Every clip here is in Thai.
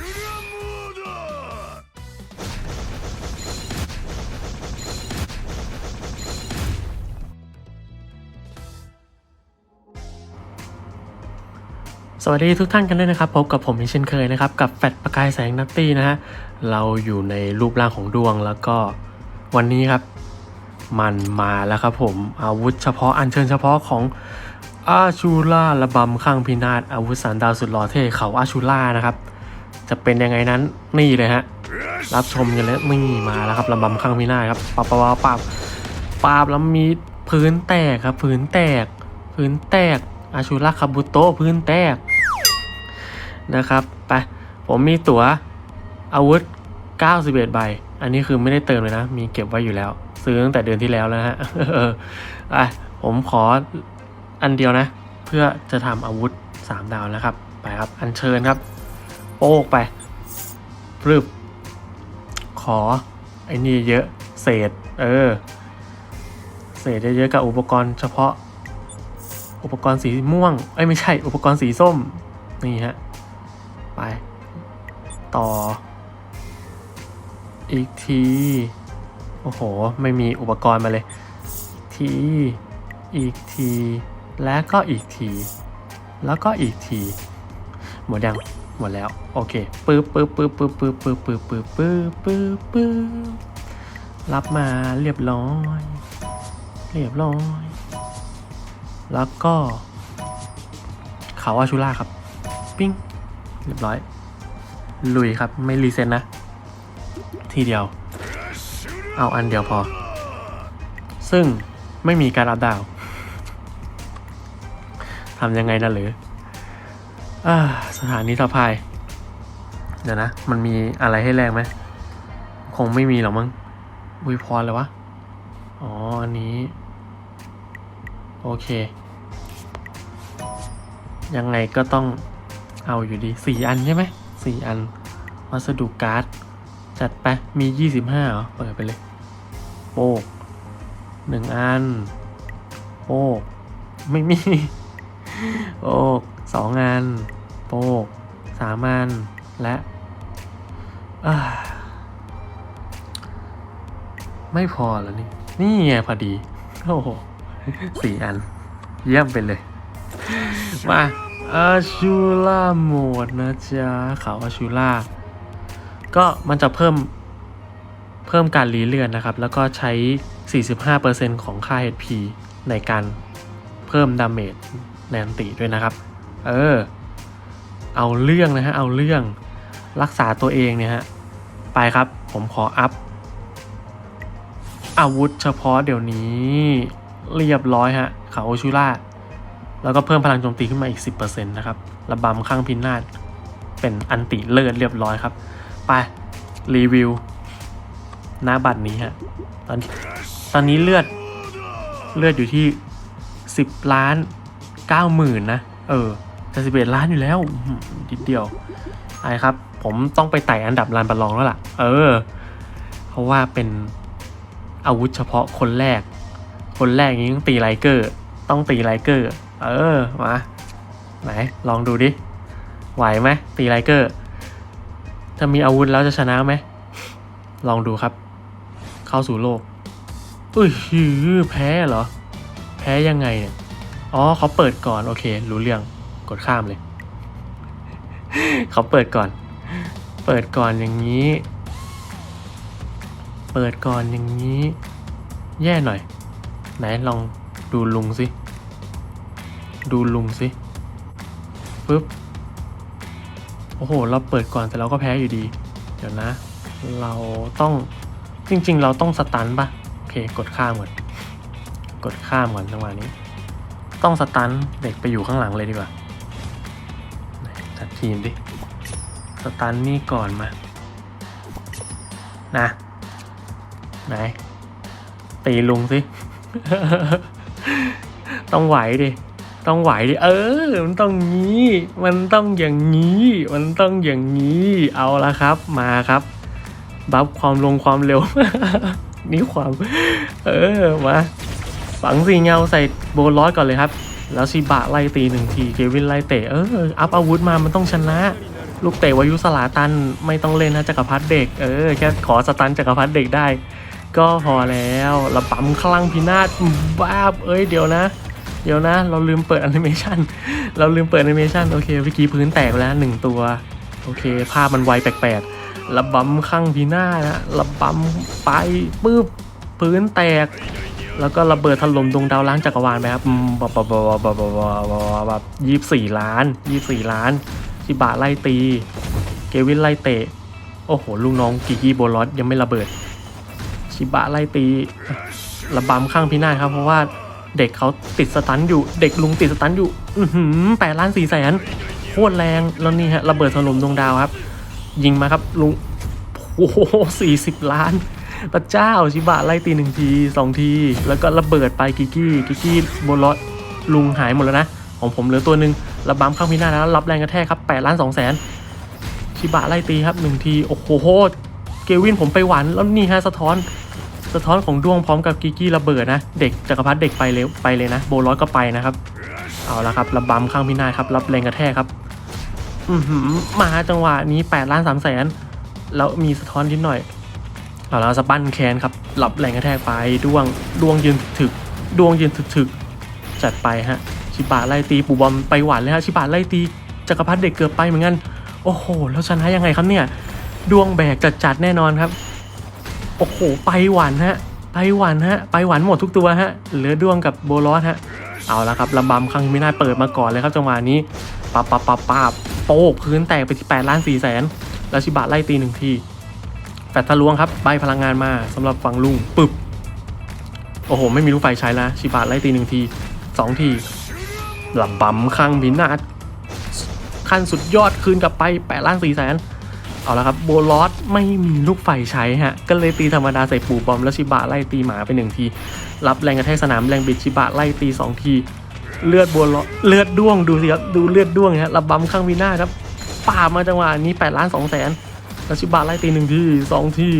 สวัสดีทุกท่านกันด้วยนะครับพบกับผมอีเช่นเคยนะครับ กับแฟดประกายแสงนัตตี้นะฮะเราอยู่ในรูปร่างของดวงแล้วก็วันนี้ครับ มันมาแล้วครับผมอาวุธเฉพาะอันเชิญเฉพาะของอาชูล่าระบำข้างพินาศอาวุธสันดาวสุดหล่อเท่เขาอาชูล่านะครับ จะเป็นยังไงนั้นนี่เลยฮะรับชมกันเลยนี่มาแล้วครับระบำข้างพินาศครับปับปับปับปับปับแล้วมีพื้นแตกครับ พื้นแตก พื้นแตกอาชูล่าคาบุโตพื้นแตกนะครับไปผมมีตั๋วอาวุธ 91 ใบ อันนี้คือไม่ได้เติมเลยนะ มีเก็บไว้อยู่แล้ว ซื้อตั้งแต่เดือนที่แล้วแล้วฮะอะผมขออันเดียวนะ เพื่อจะทำอาวุธ 3 ดาวนะครับ ไปครับ อัญเชิญครับ โป๊กไปปรึบขอ ไอ้นี่เยอะ เศษ เออ เศษเยอะๆกับอุปกรณ์เฉพาะ อุปกรณ์สีม่วงเอ้ไม่ใช่ อุปกรณ์สีส้ม นี่ฮะ ไป ต่อ อีกที โอ้โห ไม่มีอุปกรณ์มาเลย ที อีกที และก็อีกที แล้วก็อีกที หมดยัง หมดแล้ว โอเคปึ๊บปึ๊บปึ๊บปึ๊บปึ๊บปึ๊บปึ๊บปึ๊บปึ๊บปึ๊บปึ๊บรับมาเรียบร้อย เรียบร้อย แล้วก็เขาอาชูล่าครับ ปิ้งเรียบร้อย ลุยครับไม่รีเซ็ตนะ ทีเดียว เอาอันเดียวพอ ซึ่งไม่มีการอัพดาวทำยังไงนะหรือ สถานีสะพาย เดี๋ยวนะ มันมีอะไรให้แลกไหม คงไม่มีหรอกมั้งวิพรเลยวะ อ๋อ อันนี้ โอเค ยังไงก็ต้องเอาอยู่ดีสี่อันใช่ไหมสี่อัน วัสดุการ์ด จัดไป มียี่สิบห้าเหรอ เปิดไปเลยโป๊กหนึ่งอันโป๊กไม่มีโป๊กสองอัน โป๊กสามอันและไม่พอแล้วนี่ นี่ไงพอดี โอ้โหสี่อัน เยี่ยมไปเลย มาอาชูล่าโหมดนะจ๊ะเขาอาชูล่า ก็มันจะเพิ่มเพิ่มการรีเลือนนะครับ แล้วก็ใช้ 45%ของค่า HP ในการเพิ่มดาเมจในนติด้วยนะครับ เออ เอาเรื่องนะฮะเอาเรื่องรักษาตัวเองเนี่ยฮะไปครับผมขออัพอาวุธเฉพาะเดี๋ยวนี้เรียบร้อยฮะเขาโอชูล่าแล้วก็เพิ่มพลังโจมตีขึ้นมาอีก 10%นะครับระบำข้างพินาศเป็นอันติเลิศเรียบร้อยครับ ไป รีวิว หน้าบัตรนี้ฮะตอนตอนนี้เลือดเลือดอยู่ที่ 10 ล้าน 9 หมื่นนะ เออ จะ11ล้านอยู่แล้วนิดเดียวไอ้ครับ ผมต้องไปไต่อันดับลานประลองแล้วล่ะ เออ เพราะว่าเป็นอาวุธเฉพาะคนแรก คนแรกนี้ต้องตีไลเกอร์ ต้องตีไลเกอร์ เออ มา ไหน ลองดูดิ ไหวไหมตีไลเกอร์ ถ้ามีอาวุธแล้วจะชนะไหม ลองดูครับ เข้าสู่โลกอุ้ยแพ้เหรอ แพ้ยังไงเนี่ย อ๋อเขาเปิดก่อน โอเค รู้เรื่อง กดข้ามเลย เขาเปิดก่อน เปิดก่อนอย่างนี้ เปิดก่อนอย่างนี้ แย่หน่อย ไหนลองดูลุงสิ ดูลุงสิปึ๊บ โอ้โห เราเปิดก่อนแต่เราก็แพ้อยู่ดี เดี๋ยวนะ เราต้อง จริง ๆ เราต้องสตันปะโอเค กดข้ามก่อน กดข้ามก่อนจังหวะนี้ ต้องสตันเด็กไปอยู่ข้างหลังเลยดีกว่า ทีมดิ สตันนี่ก่อนมา นะ ไหน ตีลุงสิ ต้องไหวดิ ต้องไหวดิ เออ มันต้องงี้ มันต้องอย่างนี้ มันต้องอย่างนี้ เอาละครับ มาครับ บัฟความลงความเร็ว นี่ความ เออ มา ฝังสีเงาใส่โบลอสก่อนเลยครับ แล้วชิบะไล่ตีหนึ่งทีเควินไล่เตะเอออัพอาวุธมามันต้องชนะ ลูกเตะวายุสลาตันไม่ต้องเล่นนะจักรพรรดิเด็กเออแค่ขอสตันจักรพรรดิเด็กได้ ก็พอแล้วระบำคลั่งพินาศบ้าบเอ้ยเดี๋ยวนะ เดี๋ยวนะ เราลืมเปิดแอนิเมชันเราลืมเปิดแอนิเมชันโอเคเมื่อกี้พื้นแตกแล้วหนึ่งตัวโอเคภาพมันไวแปลกๆระบำคลั่งพินาศนะระบำไปปุ๊บพื้นแตก แล้วก็ระเบิดถล่มดวงดาวล้างจักรวาลไปครับบบบบบบบบบบยี่สิบสี่ล้านยี่สี่ล้านชิบะไล่ตี เกวินไล่เตะ โอ้โห ลูกน้องกิกิโบลอสยังไม่ระเบิด ชิบะไล่ตี ระบำข้างพินาศครับ เพราะว่าเด็กเขาติดสตันอยู่ เด็กลุงติดสตันอยู่ อือหือแปดล้านสี่แสนโคตรแรง แล้วนี่ฮะ ระเบิดถล่มดวงดาวครับ ยิงมาครับลุง โอ้โหสี่สิบล้าน พระเจ้าชิบะไล่ตีหนึ่งทีสองที แล้วก็ระเบิดไปกิกกี้กิกกี้บลอสลุงหายหมดแล้วนะ ของผมเหลือตัวหนึ่งระบำข้างพินาศแล้วรับแรงกระแทกครับแปดล้านสองแสนชิบะไล่ตีครับหนึ่งที โอ้โหเกวินผมไปหวานแล้วนี่ฮะสะท้อน สะท้อนของดวงพร้อมกับกิกกี้ระเบิดนะ เด็กจักรพรรดิเด็กไปเลยไปเลยนะ โบลอสก็ไปนะครับ เอาละครับระบำข้างพินาศครับรับแรงกระแทกครับอือหือมาจังหวะนี้แปดล้านสามแสนแล้วมีสะท้อนนิดหน่อย เอาแล้วสะบั้นแคนครับหลับแรงกระแทกไปดวงดวงยืนถึกดวงยืนถึกจัดไปฮะชิบะไล่ตีปูบอมไปหวานเลยฮะชิบะไล่ตีจักรพรรดิเด็กเกือบไปเหมือนกันโอ้โหแล้วชนะยังไงครับเนี่ย ดวงแบกจัดๆแน่นอนครับโอ้โหไปหวานฮะไปหวานฮะไปหวานหมดทุกตัวฮะเหลือดวงกับโบลอสฮะเอาละครับระบำครั้งไม่น่าเปิดมาก่อนเลยครับจังหวะนี้ปับปับปับปับโป๊กพื้นแตกไปที่8ล้าน4แสนแล้วชิบะไล่ตีหนึ่งที ดทะลวงครับใบพลังงานมาสำหรับฝั่งลุงปึบโอ้โห ไม่มีลูกไฟใช้แล้วชิบะไล่ตีหนึ่งทีสองทีลำบำข้างพินาศขั้นสุดยอดคืนกลับไปแปดล้านสี่แสนเอาละครับโบลอสไม่มีลูกไฟใช้ฮะ ก็เลยตีธรรมดาใส่ปูบอมแล้วชิบะไล่ตีหมาไปหนึ่งที รับแรงกระแทกสนามแรงบิดชิบะไล่ตีสองที เลือดบัวลอเลือดด้วงดูสิครับดูเลือดด้วงฮะระบำข้างวินาครับป่ามาจังหวะนี้แปดล้านสองแสน แล้วชิบะไล่ตีหนึ่งทีสองที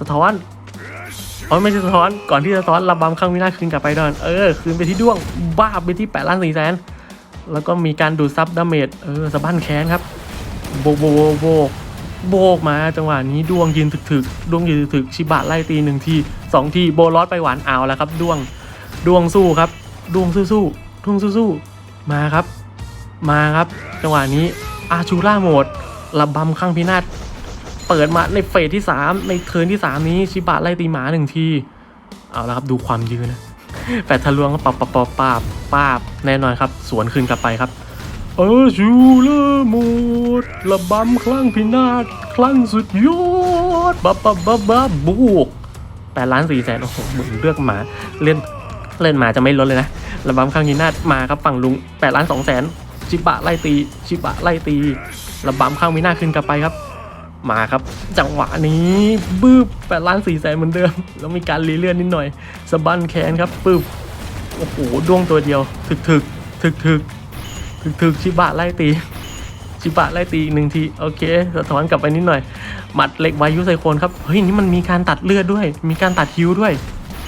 สะท้อนอ๋อไม่ใช่สะท้อนก่อนที่จะสะท้อนระบำข้างวินาศคืนกลับไปดอนเออคืนไปที่ด้วงบ้าไปที่แปดล้านสี่แสนแล้วก็มีการดูดซับดาเมจเออสะบั้นแค้นครับโบกโบกโบกโบกมาจังหวะนี้ดวงยืนถึกๆดวงยืนถึกชิบะไล่ตีหนึ่งทีสองทีโบลอสไปหวานเอาแล้วครับดวงดวงสู้ครับ ดวงสู้ๆดวงสู้ๆมาครับ มาครับ จังหวะนี้อาชูล่าโหมดระบำข้างพินาศ เปิดมาในเฟสที่ 3 ในเทิร์นที่ 3 นี้ชิบะไล่ตีหมาหนึ่งที เอาละครับดูความยืนนะแปดทะลวงปับปับปับปับปับแน่นอนครับ สวนคืนกลับไปครับ เออชูเลอมูดระบำคลั่งพินาศคลั่งสุดยอดบับบับบับบับบุกแปดล้านสี่แสนโอ้โหเหมือนเลือกหมาเล่นเล่นหมาจะไม่ลดเลยนะระบำคลั่งพินาศมาครับฝั่งลุงแปดล้านสองแสนชิบะไล่ตีชิบะไล่ตีระบำคลั่งพินาศคืนกลับไปครับ มาครับ จังหวะนี้บึ้บแปดล้านสี่แสนเหมือนเดิม แล้วมีการรีเลื่อนนิดหน่อยสะบั้นแขนครับปึ๊บโอ้โหดวงตัวเดียว ถึกถึกถึกถึกถึกถึกชิบะไล่ตีชิบะไล่ตีอีกหนึ่งทีโอเคสะท้อนกลับไปนิดหน่อย หมัดเหล็กวายุไซโคนครับเฮ้ยนี่มันมีการตัดเลือดด้วย มีการตัดฮิวด้วย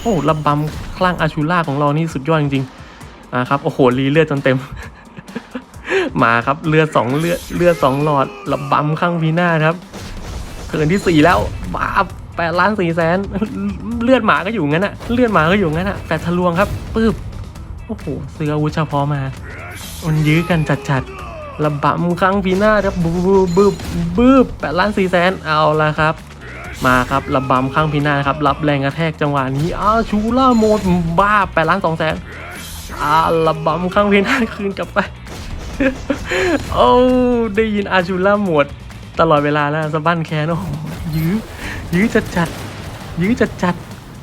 โอ้ระบำคลั่งอาชูล่าของเรานี่สุดยอดจริงๆอ่าครับโอ้โหรีเลือดจนเต็ม มาครับเลือดสองเลือดเลือดสองหลอดระบำข้างพีหน้าครับ เทิร์นที่สี่แล้วบ้าแปดล้านสี่แสนเลือดหมาก็อยู่งั้นอะเลือดหมาก็อยู่งั้นอะแปดทะลวงครับปึ๊บโอ้โหเสืออาวุธเฉพาะมามันยื้อกันจัดๆระบำครั้งปีหน้าครับบึ้บบึ้บบึ้บแปดล้านสี่แสนเอาละครับ มาครับระบำข้างพีหน้าครับ รับแรงกระแทกจังหวะนี้อ้าวชูล่าโหมดบ้าแปดล้านสองแสนอาระบำข้างพีหน้าคืนกลับไปโอ้ได้ยินอาชูล่าโหมด ตลอดเวลาแล้วสะบั้นแคนโอ้โหยื้อยื้อจัดจัดยื้อจัดจัด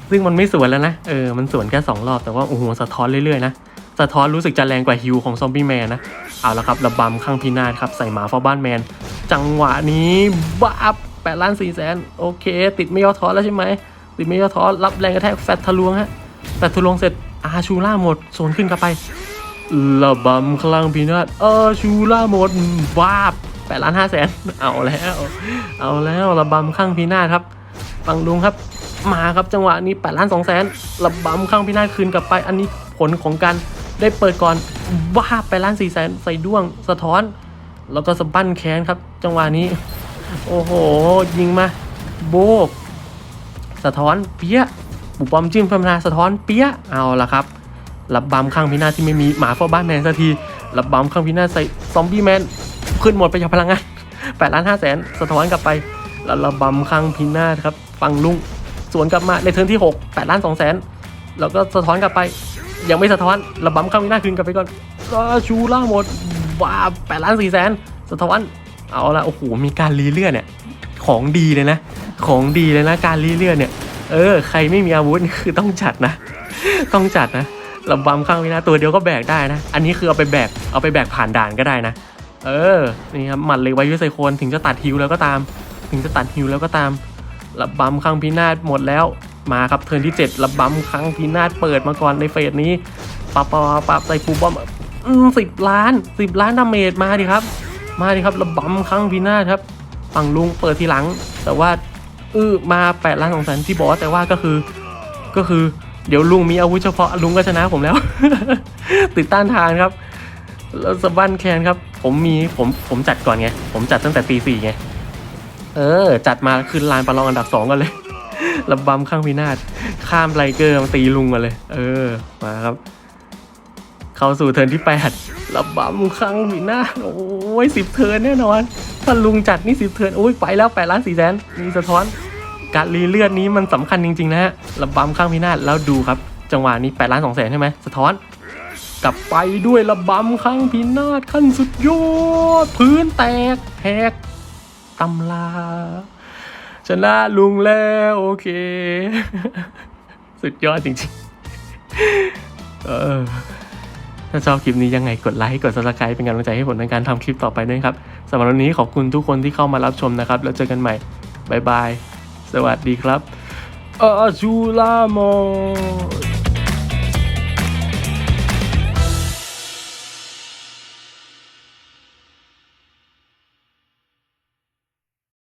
ซึ่งมันไม่สวนแล้วนะ เออ มันสวนแค่สองรอบ แต่ว่าโอ้โหสะท้อนเรื่อยๆนะ สะท้อนรู้สึกจะแรงกว่าฮิวของซอมบี้แมนนะ เอาละครับระบำข้างพินาศครับ ใส่หมาเฝ้าบ้านแมน จังหวะนี้บ้าแปดล้านสี่แสนโอเค ติดไม่ย่อท้อแล้วใช่ไหม ติดไม่ย่อท้อรับแรงกระแทกแฟตทะลวงฮะ แฟตทะลวงเสร็จอาชูล่าหมดโซนขึ้นกลับไประบำคลังพินาศเออชูล่าหมดวา แปดล้านห้าแสนเอาแล้ว เอาแล้วระบำข้างพินาครับฟังลุงครับ มาครับจังหวะนี้แปดล้านสองแสนระบำข้างพินาคืนกลับไป อันนี้ผลของการได้เปิดก่อนว่าไปล้านสี่แสนใส่ด้วงสะท้อน แล้วก็สะบั้นแขนครับ จังหวะนี้ โอ้โห ยิงมา โบก สะท้อนเปี้ยบุกบอมจิ้มธรรมดาสะท้อนเปี้ยเอาละครับรับบำข้างพินาที่ไม่มีหมาเฝ้าบ้านแมนสักทีรับบำข้างพินาใส่ซอมบี้แมน ขึ้นหมดไปจากพลังงานแปดล้านห้าแสนสะท้อนกลับไปแล้วระบำข้างพินาศครับฟังลุงสวนกลับมาในเทิร์นที่หกแปดล้านสองแสนแล้วก็สะท้อนกลับไป ยังไม่สะท้อนระบำข้างพินาศคืนกลับไปก่อนก็ชูล่าหมดว้าแปดล้านสี่แสนสะท้อนเอาละโอ้โหมีการรีเลื่อดเนี่ยของดีเลยนะ ของดีเลยนะการรีเลื่อดเนี่ยเออใครไม่มีอาวุธคือต้องจัดนะ ต้องจัดนะระบำข้างวินาตัวเดียวก็แบกได้นะ อันนี้คือเอาไปแบกเอาไปแบกผ่านด่านก็ได้นะ เออ นี่ครับหมัดเหล็กไวยุไซโคนถึงจะตัดฮิวแล้วก็ตาม ถึงจะตัดฮิวแล้วก็ตามระบำข้างพินาศหมดแล้ว มาครับเทิร์นที่7ระบำข้างพินาศเปิดมาก่อนในเฟสนี้ปับปับปับปับใส่ฟูบอมสิบล้านสิบล้านดาเมจมาดิครับ มาดิครับระบำข้างพินาศครับฝั่งลุงเปิดทีหลัง แต่ว่าเออมา8ล้านสองแสนที่บอกแต่ว่าก็คือก็คือเดี๋ยวลุงมีอาวุธเฉพาะลุงก็ชนะผมแล้ว ติดต้านทานครับแล้วสะบั้นแคนครับ ผมมีผมผมจัดก่อนไง ผมจัดตั้งแต่ตีสี่ไง เออ จัดมาขึ้นลานประลองอันดับสองกันเลยระบำข้างพินาศข้ามไลเกอร์มาตีลุงกันเลย เออมาครับ เข้าสู่เทิร์นที่แปดระบำข้างพินาศโอ้ยสิบเทิร์นแน่นอนถ้าลุงจัดนี่สิบเทิร์นโอ้ยไปแล้วแปดล้านสี่แสนมีสะท้อน การรีเลือดนี้มันสำคัญจริงๆนะฮะระบำข้างพินาศแล้วดูครับ จังหวะนี้8ล้าน2แสนใช่ไหมสะท้อน กลับไปด้วยระบำข้างพินาศขั้นสุดยอด พื้นแตกแหกตำลาชนะลุงแล้วโอเค สุดยอดจริงๆ เออ ถ้าชอบคลิปนี้ยังไงกดไลค์กด subscribe เป็นกำลังใจให้ผมในการทำคลิปต่อไปด้วยครับสำหรับวันนี้ขอบคุณทุกคนที่เข้ามารับชมนะครับ แล้วเจอกันใหม่บายบาย สวัสดีครับ อาชูลามอ